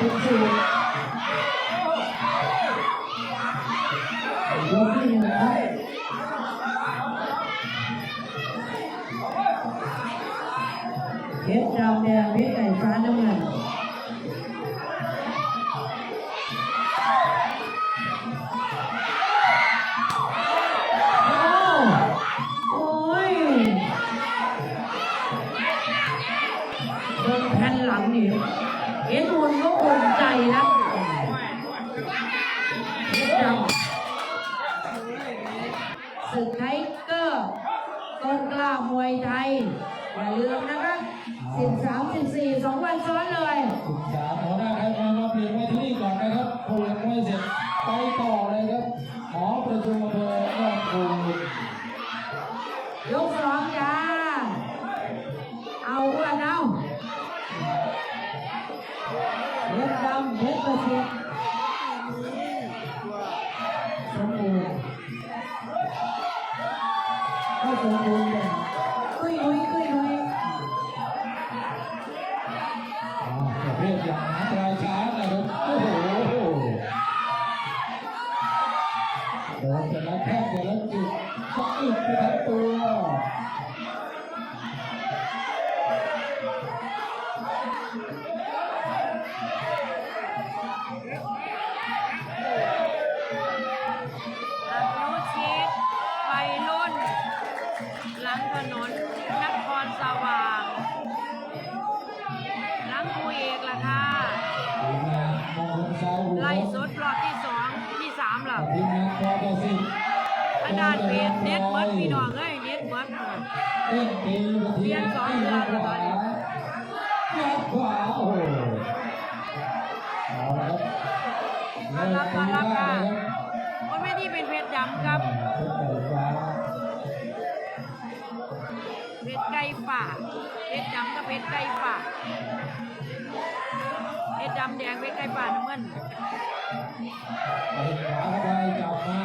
biết trong đen biết này phá lúc này Hãy subscribe cho kênh Ghiền Mì Gõ Để không? bỏ lỡ những video hấp dẫn งเพชรไก่ฟ้าน้ำเงินโอ้โอ้ยเดินแผ่นหลังนี่เห็นหุ่นก็อุ่นใจนะเห็นจังศึกไทเกอร์ต้นกล้ามวยไทย อย่าลืมนะคะสิบ13 14 2 วันซ้อนเลยศึกษาหัวหน้าใครมามาเปลี่ยนไว้ที่นี่ก่อนนะครับผู้เรียนไม่เสร็จไปต่อเลยครับหอประชุมอำเภ Oh, สดรอบที่สองที่สามล่ะทีมงานพอต่อสิบอาจารย์เปลี่ยนเน็ตเบิร์ดพี่น้องเอ้ยเน็ตเบิร์ดเต้นตีไปทีเปลี่ยนสองเดือนแล้วตอนนี้ยัดขวาโอ้โหเอาละครับต้อนรับต้อนรับค่ะบนเวทีเป็นเพชรดำครับเพชรไก่ป่าเพชรดำกับเพชรไก่ป่า เพชรดำแดงเพชรไก่ป่าน้ำเงินขวาเข้าไปจับมา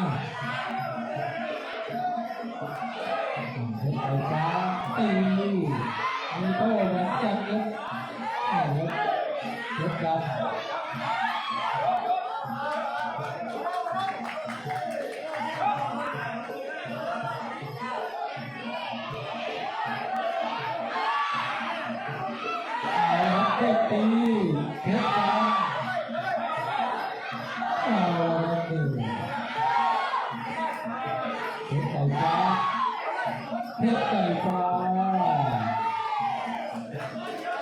เพชรไฟฟ้าตีมีโต้เหมือนกันครับอ่าครับเพชรดำ ฟฟ้า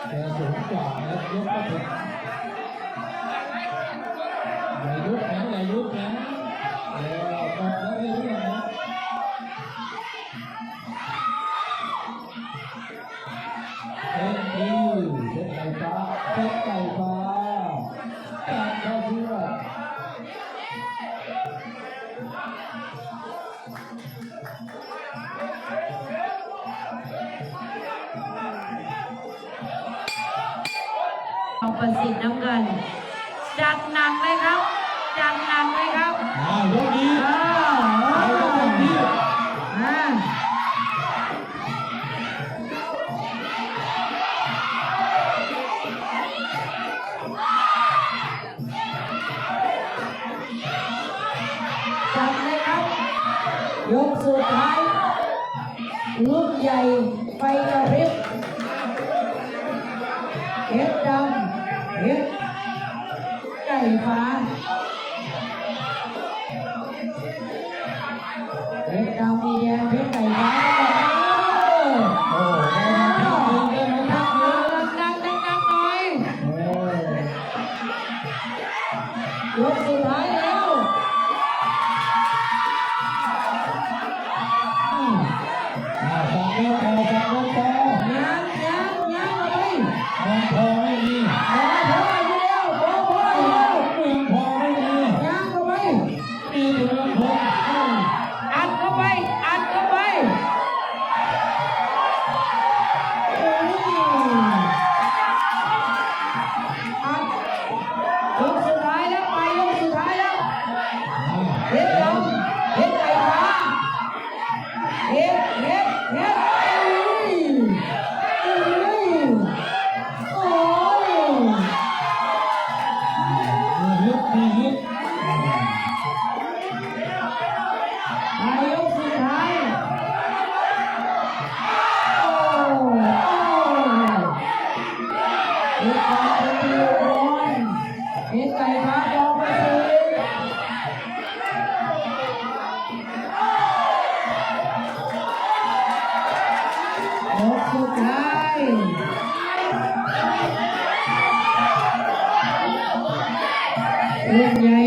แกสูงกว่าแล้วยกก็ถึงในยุคนั้นในยุคนะเดี๋ยวหมดแล้วเรื่องนะ ประสิทธิ์น้ำเงิน จัดหนักเลยครับ จัดหนักเลยครับ อ่ายกนี้ อ้าว เอาละเต็มที่ อ่าจัดเลยครับ ยกสุดท้ายลูกใหญ่ไฟกระพริบเพชรดำเพชร ไก่ฟ้าเด็กดาวมีแดงเพายกสุดท้โอ้โหเอ็ดไก่พัดดอนเอ็ไก่พัดดอกระสิทธิ์ยกสุดท้